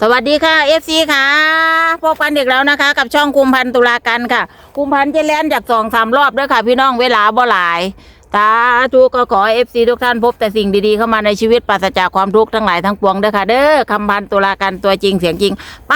สวัสดีค่ะเอฟซีค่ะพบกันอีกแล้วนะคะ กับช่องคุมพันธ์ตุลากันค่ะ คุมพันธ์จแลนจากสองสามรอบด้วยค่ะ พี่น้องเวลาบ่หลายตาทุก็ขอเอฟซีทุกท่านพบแต่สิ่งดีๆ เข้ามาในชีวิตปราศจากความทุกข์ทั้งหลายทั้งปวงเด้อค่ะ เด้อคำพันธ์ตุลากันตัวจริงเสียงจริง ไป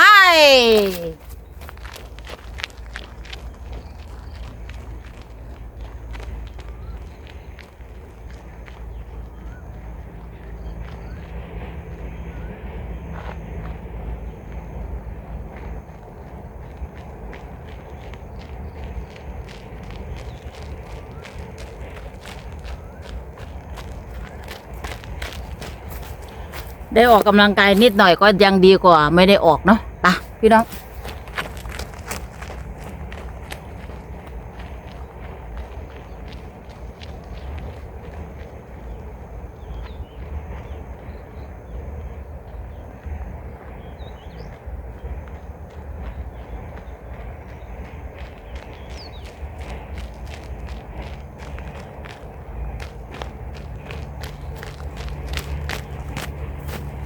ได้ออกกำลังกายนิดหน่อยก็ยังดีกว่า ไม่ได้ออกเนาะไปพี่น้อง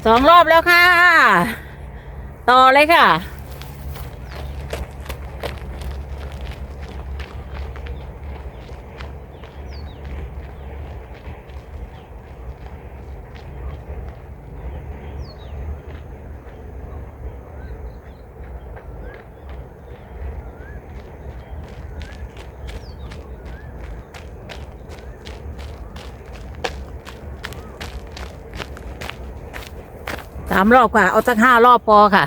สองรอบแล้วค่ะ ต่อเลยค่ะ สามรอบค่ะ เอาสักห้ารอบพอค่ะ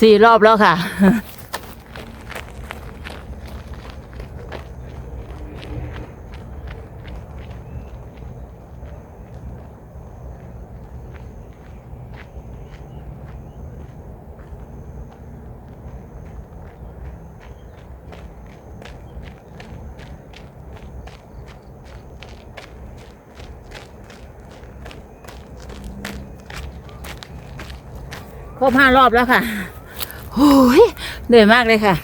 สี่รอบแล้วค่ะ ครบห้ารอบแล้วค่ะ โอ้ยเหนื่อยมากเลยค่ะ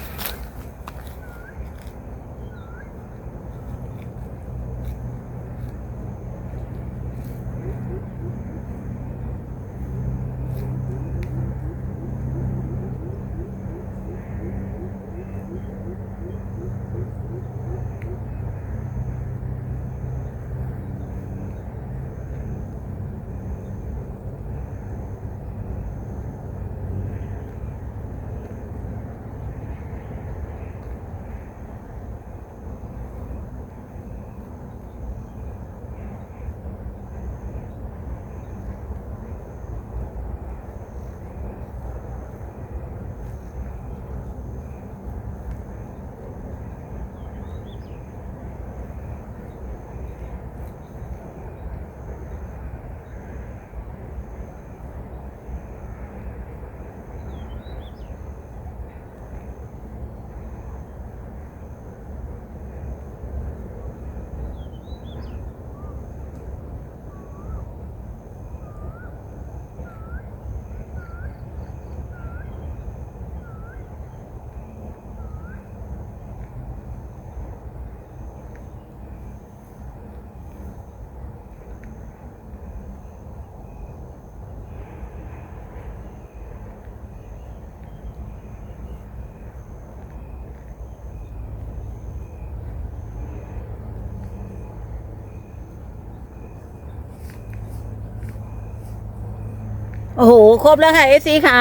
โอ้โห ครบแล้วค่ะเอซีค่ะ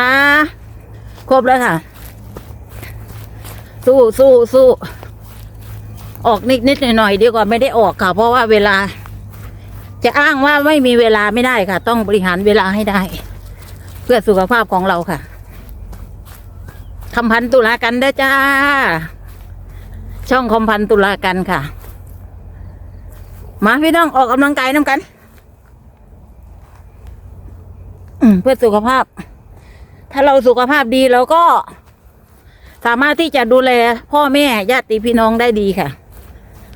ครบแล้วค่ะ สู้สู้สู้ออกนิดนิดหน่อยหน่อยดีกว่าไม่ได้ออกค่ะ เพราะว่าเวลา จะอ้างว่าไม่มีเวลาไม่ได้ค่ะ ต้องบริหารเวลาให้ได้ เพื่อสุขภาพของเราค่ะคำพันตุลากันเด้จ้า ช่องคอมพันตุลากันค่ะ มาพี่น้องออกกำลังกายน้ำกัน อืม เพื่อสุขภาพ ถ้าเราสุขภาพดีเราก็ สามารถที่จะดูแลพ่อแม่ญาติพี่น้องได้ดีค่ะ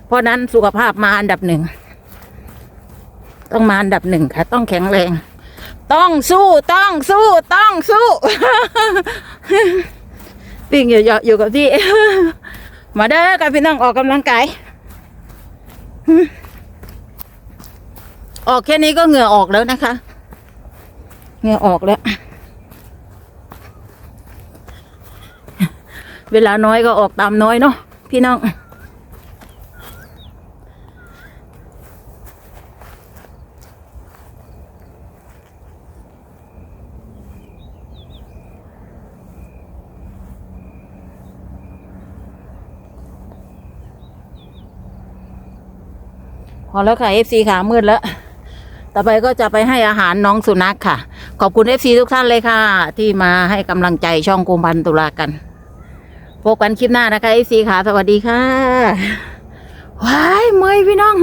เพราะนั้นสุขภาพมาอันดับหนึ่ง ต้องมาอันดับหนึ่งค่ะ ต้องแข็งแรง ต้องสู้ต้องสู้ต้องสู้ปิ้งอยู่อยู่อยู่กับที่ มาเด้อกับพี่น้องออกกำลังกายออกแค่นี้ก็เหงื่อออกแล้วนะคะ เงื่อออกแล้ว เวลาน้อยก็ออกตามน้อยเนาะพี่น้องพอแล้วค่ะ FC ขามืดแล้ว ต่อไปก็จะไปให้อาหารน้องสุนัขค่ะ ขอบคุณเอฟซีทุกท่านเลยค่ะ ที่มาให้กำลังใจช่องกุมพันตุลากันพบกันคลิปหน้านะคะเอฟซีค่ะ สวัสดีค่ะว้ายเมยพี่น้อง